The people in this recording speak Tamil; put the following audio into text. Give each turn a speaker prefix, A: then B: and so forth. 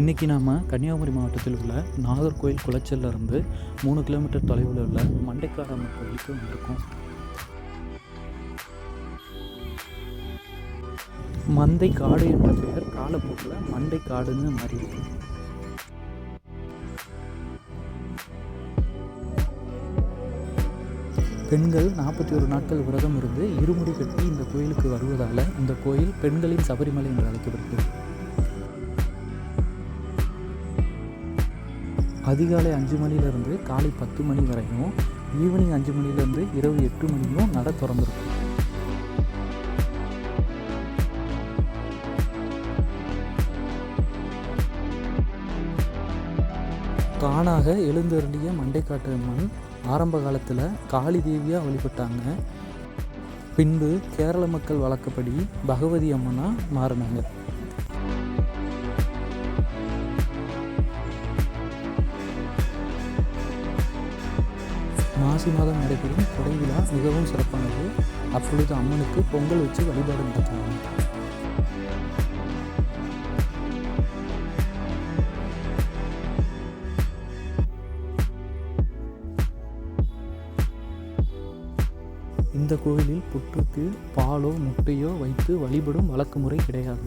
A: இன்றைக்கி நாம் கன்னியாகுமரி மாவட்டத்தில் உள்ள நாகர்கோயில் குளச்சல்ல இருந்து மூணு கிலோமீட்டர் தொலைவில் உள்ள மண்டைக்காரம்மன் கோயிலுக்கு வந்திருக்கோம். மந்தை காடு என்ற பெயர் காலப்போக்கில் மண்டை காடுன்னு மாறியிருக்கு பெண்கள் நாற்பத்தி ஒரு நாட்கள் விரதம் இருந்து இருமுடி கட்டி இந்த கோயிலுக்கு வருவதால் இந்த கோயில் பெண்களின் சபரிமலை என்று அழைக்கப்படுகிறது. அதிகாலை அஞ்சு மணிலேருந்து காலை பத்து மணி வரையும் ஈவினிங் அஞ்சு மணிலேருந்து இரவு எட்டு மணியும் நட திறந்துருக்கும். தானாக எழுந்தருளிய மண்டைக்காட்டு அம்மன் ஆரம்ப காலத்தில் காளி தேவியாக வழிபட்டாங்க. பின்பு கேரள மக்கள் வழக்கப்படி பகவதி அம்மனாக மாறினாங்க. மாசி மாதம் நடைபெறும் கொடை விழா மிகவும் சிறப்பானது. அப்பொழுது அம்மனுக்கு பொங்கல் வச்சு வழிபாடு நடத்துவாங்க இந்த கோயிலில் புற்றுக்கு பாலோ முட்டையோ வைத்து வழிபடும் வழக்கு முறை கிடையாது.